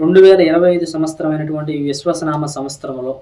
రెండు వేల ఇరవై ఐదు సంవత్సరమైనటువంటి విశ్వసనామ సంవత్సరంలో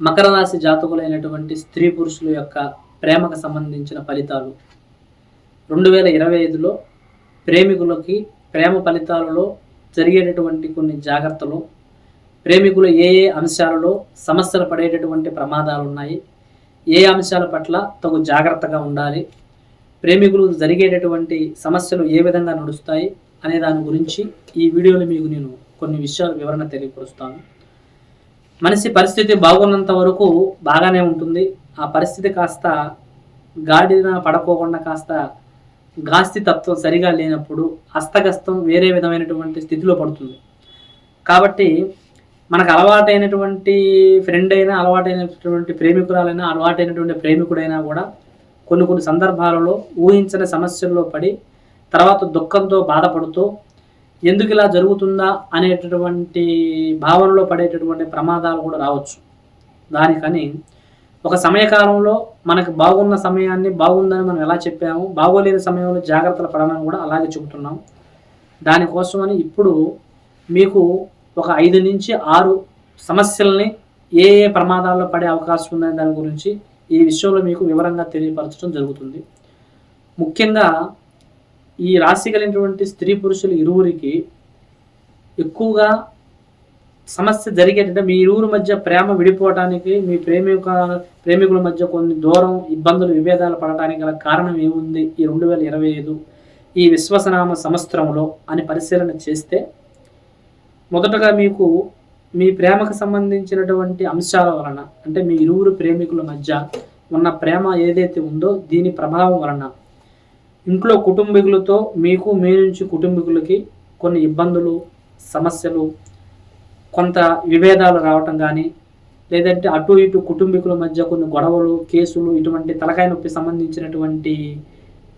మకర రాశి జాతకులైనటువంటి స్త్రీ పురుషుల యొక్క ప్రేమకు సంబంధించిన ఫలితాలు. రెండు వేల ఇరవై ఐదులో ప్రేమికులకి ప్రేమ ఫలితాలలో జరిగేటటువంటి కొన్ని జాగ్రత్తలు ప్రేమికులు ఏ ఏ అంశాలలో సమస్యలు పడేటటువంటి ప్రమాదాలు ఉన్నాయి ఏ అంశాల పట్ల తగు జాగ్రత్తగా ఉండాలి ప్రేమికులు జరిగేటటువంటి సమస్యలు ఏ విధంగా నడుస్తాయి అనే దాని గురించి ఈ వీడియోలో మీకు నేను కొన్ని విషయాలు వివరణ తెలియపరుస్తాను. మనిషి పరిస్థితి బాగున్నంత వరకు బాగానే ఉంటుంది. ఆ పరిస్థితి కాస్త గాడిన పడకోకుండా కాస్త గాస్తి తత్వం సరిగా లేనప్పుడు హస్తగస్తం వేరే విధమైనటువంటి స్థితిలో పడుతుంది. కాబట్టి మనకు అలవాటైనటువంటి ఫ్రెండ్ అయినా అలవాటైనటువంటి ప్రేమికురాలైనా అలవాటైనటువంటి ప్రేమికుడైనా కూడా కొన్ని కొన్ని సందర్భాలలో ఊహించని సమస్యల్లో పడి తర్వాత దుఃఖంతో బాధపడుతూ ఎందుకు ఇలా జరుగుతుందా అనేటటువంటి భావనలో పడేటటువంటి ప్రమాదాలు కూడా రావచ్చు. దానికని ఒక సమయకాలంలో మనకు బాగున్న సమయాన్ని బాగుందని మనం ఎలా చెప్పాము బాగోలేని సమయంలో జాగ్రత్తలు పడమని కూడా అలాగే చెబుతున్నాం. దానికోసమని ఇప్పుడు మీకు ఒక ఐదు నుంచి ఆరు సమస్యల్ని ఏ ఏ ప్రమాదాల్లో పడే అవకాశం ఉందనే దాని గురించి ఈ విషయంలో మీకు వివరంగా తెలియపరచడం జరుగుతుంది. ముఖ్యంగా ఈ రాశి కలిగినటువంటి స్త్రీ పురుషులు ఇరువురికి ఎక్కువగా సమస్య జరిగేటంటే మీ ఇరువురు మధ్య ప్రేమ విడిపోవటానికి మీ ప్రేమిక ప్రేమికుల మధ్య కొన్ని దూరం ఇబ్బందులు విభేదాలు పడటానికి గల కారణం ఏముంది? ఈ రెండు వేల ఇరవై ఐదు ఈ విశ్వసనామ సంవత్సరంలో అని పరిశీలన చేస్తే మొదటగా మీకు మీ ప్రేమకు సంబంధించినటువంటి అంశాల వలన అంటే మీ ఇరువురు ప్రేమికుల మధ్య ఉన్న ప్రేమ ఏదైతే ఉందో దీని ప్రభావం వలన ఇంట్లో కుటుంబీకులతో మీకు మీ నుంచి కుటుంబీకులకి కొన్ని ఇబ్బందులు సమస్యలు కొంత విభేదాలు రావటం కానీ లేదంటే అటు ఇటు కుటుంబీకుల మధ్య కొన్ని గొడవలు కేసులు ఇటువంటి తలకాయ నొప్పి సంబంధించినటువంటి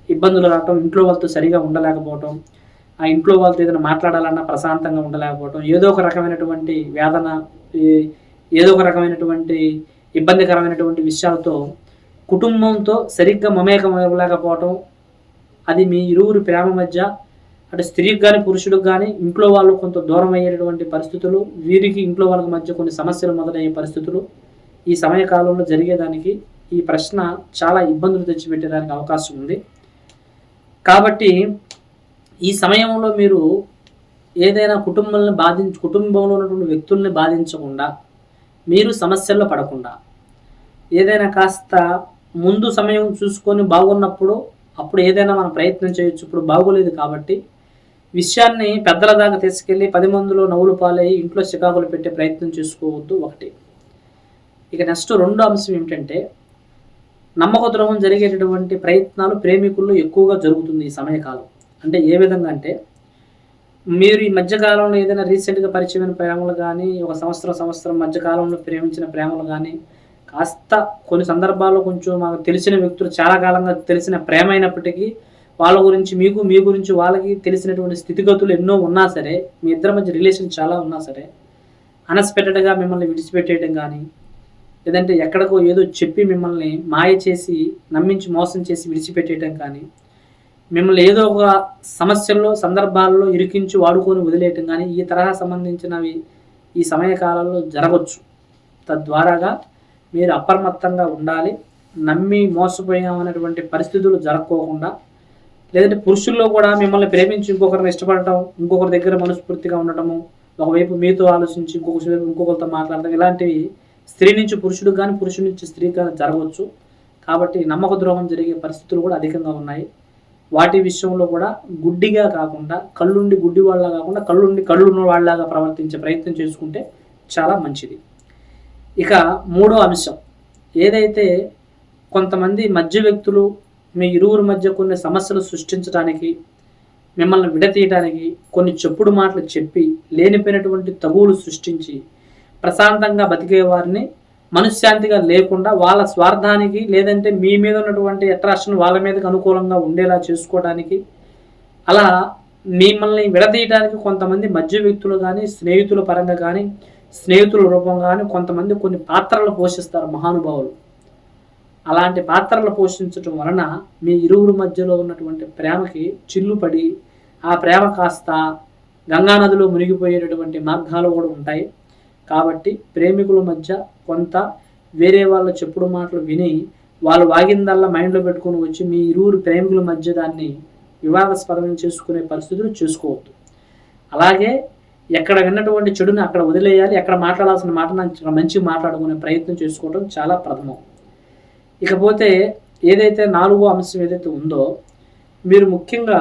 ఇబ్బందులు రావటం ఇంట్లో వాళ్ళతో సరిగా ఉండలేకపోవటం ఆ ఇంట్లో వాళ్ళతో ఏదైనా మాట్లాడాలన్నా ప్రశాంతంగా ఉండలేకపోవటం ఏదో ఒక రకమైనటువంటి వేదన ఏదో ఒక రకమైనటువంటి ఇబ్బందికరమైనటువంటి విషయాలతో కుటుంబంతో సరిగ్గా మమేకం ఇవ్వలేకపోవటం అది మీ ఇరువురి ప్రేమ మధ్య అటు స్త్రీకి కానీ పురుషుడికి కానీ ఇంట్లో వాళ్ళు కొంత దూరం అయ్యేటటువంటి పరిస్థితులు వీరికి ఇంట్లో వాళ్ళకి మధ్య కొన్ని సమస్యలు మొదలయ్యే పరిస్థితులు ఈ సమయ కాలంలో జరిగేదానికి ఈ ప్రశ్న చాలా ఇబ్బందులు తెచ్చిపెట్టేదానికి అవకాశం ఉంది. కాబట్టి ఈ సమయంలో మీరు ఏదైనా కుటుంబాలను బాధించ కుటుంబంలో ఉన్నటువంటి వ్యక్తుల్ని బాధించకుండా మీరు సమస్యల్లో పడకుండా ఏదైనా కాస్త ముందు సమయం చూసుకొని బాగున్నప్పుడు అప్పుడు ఏదైనా మనం ప్రయత్నం చేయొచ్చు. ఇప్పుడు బాగోలేదు కాబట్టి విషయాన్ని పెద్దల దాకా తీసుకెళ్ళి పది మందిలో నవ్వులు పాలయ్యి ఇంట్లో చికాకులు పెట్టే ప్రయత్నం చేసుకోవద్దు ఒకటి. ఇక నెక్స్ట్ రెండో అంశం ఏమిటంటే నమ్మక ద్రోహం జరిగేటటువంటి ప్రయత్నాలు ప్రేమికుల్లో ఎక్కువగా జరుగుతుంది ఈ సమయకాలం. అంటే ఏ విధంగా అంటే మీరు ఈ మధ్యకాలంలో ఏదైనా రీసెంట్గా పరిచయమైన ప్రేమలు కానీ ఒక సంవత్సరం సంవత్సరం మధ్యకాలంలో ప్రేమించిన ప్రేమలు కానీ కాస్త కొన్ని సందర్భాల్లో కొంచెం మాకు తెలిసిన వ్యక్తులు చాలా కాలంగా తెలిసిన ప్రేమ అయినప్పటికీ వాళ్ళ గురించి మీకు మీ గురించి వాళ్ళకి తెలిసినటువంటి స్థితిగతులు ఎన్నో ఉన్నా సరే మీ ఇద్దరి మధ్య రిలేషన్ చాలా ఉన్నా సరే అన్ఎక్స్పెక్టెడ్గా మిమ్మల్ని విడిచిపెట్టేయడం కానీ లేదంటే ఎక్కడికో ఏదో చెప్పి మిమ్మల్ని మాయ చేసి నమ్మించి మోసం చేసి విడిచిపెట్టేయడం కానీ మిమ్మల్ని ఏదో ఒక సమస్యల్లో సందర్భాల్లో ఇరికించి వాడుకొని వదిలేయటం కానీ ఈ తరహా సంబంధించినవి ఈ సమయకాలంలో జరగవచ్చు తద్వారాగా మీరు అప్రమత్తంగా ఉండాలి నమ్మి మోసపోయామనేటువంటి పరిస్థితులు జరగకోకుండా లేదంటే పురుషుల్లో కూడా మిమ్మల్ని ప్రేమించి ఇంకొకరిని ఇష్టపడటం ఇంకొకరి దగ్గర మనస్ఫూర్తిగా ఉండటము ఒకవైపు మీతో ఆలోచించి ఇంకొక ఇంకొకరితో మాట్లాడటం ఇలాంటివి స్త్రీ నుంచి పురుషుడు కానీ పురుషుడి నుంచి స్త్రీ కానీ జరగవచ్చు. కాబట్టి నమ్మక ద్రోహం జరిగే పరిస్థితులు కూడా అధికంగా ఉన్నాయి. వాటి విషయంలో కూడా గుడ్డిగా కాకుండా కళ్ళుండి గుడ్డి వాళ్ళ కాకుండా కళ్ళుండి కళ్ళున్న వాళ్ళలాగా ప్రవర్తించే ప్రయత్నం చేసుకుంటే చాలా మంచిది. ఇక మూడో అంశం. ఏదైతే కొంతమంది మధ్య వ్యక్తులు మీ ఇరువురి మధ్య కొన్ని సమస్యలు సృష్టించడానికి మిమ్మల్ని విడతీయడానికి కొన్ని చెప్పుడు మాటలు చెప్పి లేనిపోయినటువంటి తగువులు సృష్టించి ప్రశాంతంగా బతికే వారిని మనశ్శాంతిగా లేకుండా వాళ్ళ స్వార్థానికి లేదంటే మీ మీద ఉన్నటువంటి అట్రాక్షన్ వాళ్ళ మీదకి అనుకూలంగా ఉండేలా చేసుకోవడానికి అలా మిమ్మల్ని విడదీయడానికి కొంతమంది మధ్య వ్యక్తులు కానీ స్నేహితుల పరంగా కానీ స్నేహితుల రూపంగానే కొంతమంది కొన్ని పాత్రలు పోషిస్తారు మహానుభావులు. అలాంటి పాత్రలు పోషించటం వలన మీ ఇరువురు మధ్యలో ఉన్నటువంటి ప్రేమకి చిల్లుపడి ఆ ప్రేమ కాస్త గంగానదిలో మునిగిపోయేటటువంటి మార్గాలు కూడా ఉంటాయి. కాబట్టి ప్రేమికుల మధ్య కొంత వేరే వాళ్ళ చెప్పుడు మాటలు విని వాళ్ళు వాగిందల్లా మైండ్లో పెట్టుకొని వచ్చి మీ ఇరువురు ప్రేమికుల మధ్య దాన్ని వివాదాస్పదం చేసుకునే పరిస్థితులు చేసుకోవద్దు. అలాగే ఎక్కడ విన్నటువంటి చెడుని అక్కడ వదిలేయాలి ఎక్కడ మాట్లాడాల్సిన మాట మంచి మాట్లాడుకునే ప్రయత్నం చేసుకోవడం చాలా ప్రథమం. ఇకపోతే ఏదైతే నాలుగో అంశం ఏదైతే ఉందో మీరు ముఖ్యంగా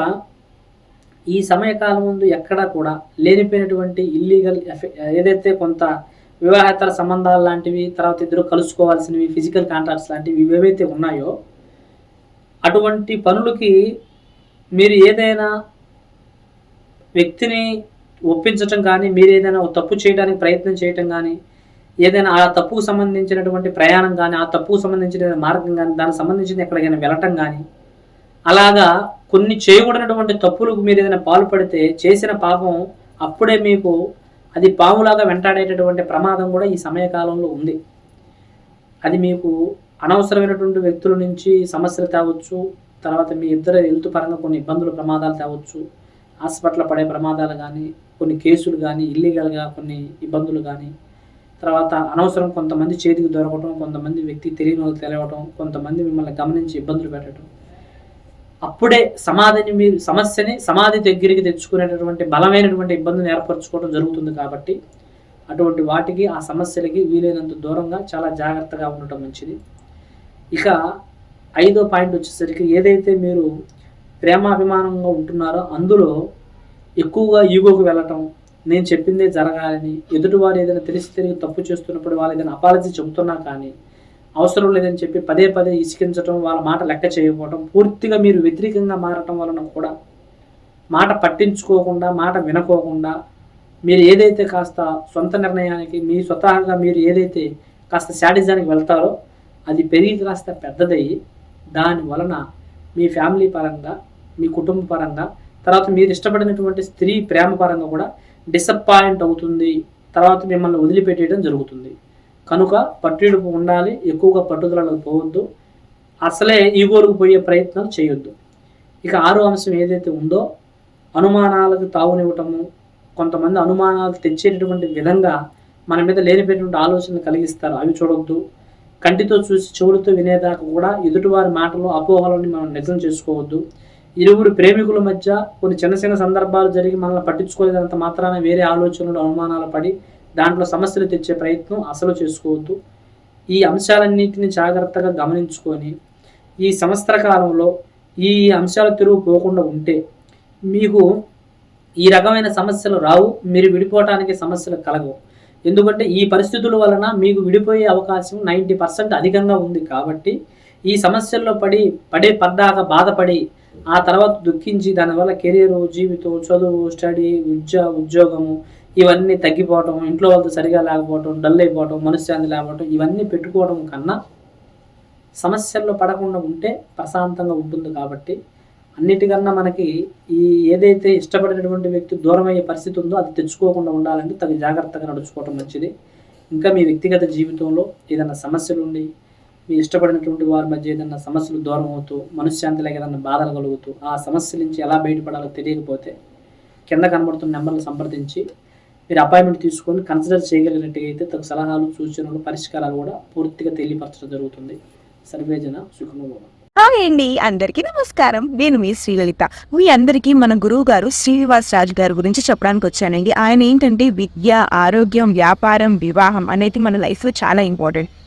ఈ సమయకాలం ముందు ఎక్కడా కూడా లేనిపోయినటువంటి ఇల్లీగల్ ఏదైతే కొంత వివాహేతర సంబంధాలు లాంటివి తర్వాత ఇద్దరు కలుసుకోవాల్సినవి ఫిజికల్ కాంట్రాక్ట్స్ లాంటివి ఏవైతే ఉన్నాయో అటువంటి పనులకి మీరు ఏదైనా వ్యక్తిని ఒప్పించటం కానీ మీరు ఏదైనా తప్పు చేయడానికి ప్రయత్నం చేయటం కానీ ఏదైనా ఆ తప్పుకు సంబంధించినటువంటి ప్రయాణం కానీ ఆ తప్పుకు సంబంధించిన మార్గం కానీ దానికి సంబంధించిన ఎక్కడికైనా వెళ్ళటం కానీ అలాగా కొన్ని చేయకూడనటువంటి తప్పులకు మీరు ఏదైనా పాల్పడితే చేసిన పాపం అప్పుడే మీకు అది పాములాగా వెంటాడేటటువంటి ప్రమాదం కూడా ఈ సమయకాలంలో ఉంది. అది మీకు అనవసరమైనటువంటి వ్యక్తుల నుంచి సమస్యలు తేవచ్చు తర్వాత మీ ఇద్దరు హెల్త్ పరంగా కొన్ని ఇబ్బందులు ప్రమాదాలు తేవచ్చు హాస్పిటల్ పడే ప్రమాదాలు కానీ కొన్ని కేసులు కానీ ఇల్లీగల్గా కొన్ని ఇబ్బందులు కానీ తర్వాత అనవసరం కొంతమంది చేతికి దొరకటం కొంతమంది వ్యక్తి తెలియని వాళ్ళు తెలియటం కొంతమంది మిమ్మల్ని గమనించి ఇబ్బందులు పెట్టడం అప్పుడే సమాధిని మీరు సమస్యని సమాధి దగ్గరికి తెచ్చుకునేటటువంటి బలమైనటువంటి ఇబ్బందులు ఏర్పరచుకోవడం జరుగుతుంది కాబట్టి అటువంటి వాటికి ఆ సమస్యలకి వీలైనంత దూరంగా చాలా జాగ్రత్తగా ఉండటం మంచిది. ఇక ఐదో పాయింట్ వచ్చేసరికి ఏదైతే మీరు ప్రేమాభిమానంగా ఉంటున్నారో అందులో ఎక్కువగా ఈగోకు వెళ్ళటం నేను చెప్పిందే జరగాలని ఎదుటివారు ఏదైనా తెలిసి తెలియదు తప్పు చేస్తున్నప్పుడు వాళ్ళు ఏదైనా అపాలజీ చెబుతున్నా కానీ అవసరం లేదని చెప్పి పదే పదే ఇసికించడం వాళ్ళ మాట లెక్క చేయకపోవడం పూర్తిగా మీరు వ్యతిరేకంగా మారటం వలన కూడా మాట పట్టించుకోకుండా మాట వినకోకుండా మీరు ఏదైతే కాస్త సొంత నిర్ణయానికి మీ స్వతహాగా మీరు ఏదైతే కాస్త శాటిజానికి వెళ్తారో అది పెరిగి కాస్త పెద్దదయ్యి దాని వలన మీ ఫ్యామిలీ పరంగా మీ కుటుంబ పరంగా. తర్వాత మీరు ఇష్టపడినటువంటి స్త్రీ ప్రేమ పరంగా కూడా డిసప్పాయింట్ అవుతుంది. తర్వాత మిమ్మల్ని వదిలిపెట్టేయడం జరుగుతుంది. కనుక పట్టుడుపు ఉండాలి ఎక్కువగా పట్టుదలలో పోవద్దు. అసలే ఈగోలకు పోయే ప్రయత్నం చేయొద్దు. ఇక ఆరో అంశం ఏదైతే ఉందో అనుమానాలకు తావునివ్వటము. కొంతమంది అనుమానాలు తెచ్చేటటువంటి విధంగా మన మీద లేనిపోయినటువంటి ఆలోచనలు కలిగిస్తారు. అవి చూడొద్దు. కంటితో చూసి చెవులతో వినేదాకా కూడా ఎదుటివారి మాటలు అపోహలని మనం నిజం చేసుకోవద్దు. ఇరువురు ప్రేమికుల మధ్య కొన్ని చిన్న చిన్న సందర్భాలు జరిగి మనల్ని పట్టించుకోలేదంత మాత్రాన వేరే ఆలోచనలు అనుమానాలు పడి దాంట్లో సమస్యలు తెచ్చే ప్రయత్నం అసలు చేసుకోవద్దు. ఈ అంశాలన్నింటినీ జాగ్రత్తగా గమనించుకొని ఈ సంవత్సర కాలంలో ఈ అంశాల తిరుగు పోకుండా ఉంటే మీకు ఈ రకమైన సమస్యలు రావు మీరు విడిపోవటానికి సమస్యలు కలగవు. ఎందుకంటే ఈ పరిస్థితుల వలన మీకు విడిపోయే అవకాశం నైంటీ పర్సెంట్ అధికంగా ఉంది కాబట్టి ఈ సమస్యల్లో పడి పడే పడ్డాక బాధపడి ఆ తర్వాత దుఃఖించి దానివల్ల కెరీర్ జీవితం చదువు స్టడీ విద్య ఉద్యోగము ఇవన్నీ తగ్గిపోవటం ఇంట్లో వాళ్ళతో సరిగా లేకపోవటం డల్ అయిపోవటం మనశ్శాంతి లేకపోవటం ఇవన్నీ పెట్టుకోవడం కన్నా సమస్యల్లో పడకుండా ఉంటే ప్రశాంతంగా ఉంటుంది కాబట్టి అన్నిటికన్నా మనకి ఈ ఏదైతే ఇష్టపడినటువంటి వ్యక్తి దూరమయ్యే పరిస్థితి ఉందో అది తెచ్చుకోకుండా ఉండాలంటే తగు జాగ్రత్తగా నడుచుకోవటం మంచిది. ఇంకా మీ వ్యక్తిగత జీవితంలో ఏదైనా సమస్యలు ఉండి మీ ఇష్టపడినటువంటి వారి మధ్య ఏదైనా సమస్యలు దూరం అవుతూ మనశ్శాంతి లేక ఏదైనా బాధలు కలుగుతూ ఆ సమస్య నుంచి ఎలా బయటపడాలో తెలియకపోతే కింద కనబడుతున్న నెంబర్లు సంప్రదించి మీరు అపాయింట్మెంట్ తీసుకొని కన్సిడర్ చేయగలిగినట్టుగా అయితే తగు సలహాలు సూచనలు పరిష్కారాలు కూడా పూర్తిగా తెలియపరచడం జరుగుతుంది. సర్వేజన సుఖము హాయ్ అండి. అందరికీ నమస్కారం. నేను మీ శ్రీలలిత. మీ అందరికీ మన గురువు గారు శ్రీనివాస్ రాజు గారి గురించి చెప్పడానికి వచ్చానండి. ఆయన ఏంటంటే విద్య ఆరోగ్యం వ్యాపారం వివాహం అనేది మన లైఫ్లో చాలా ఇంపార్టెంట్.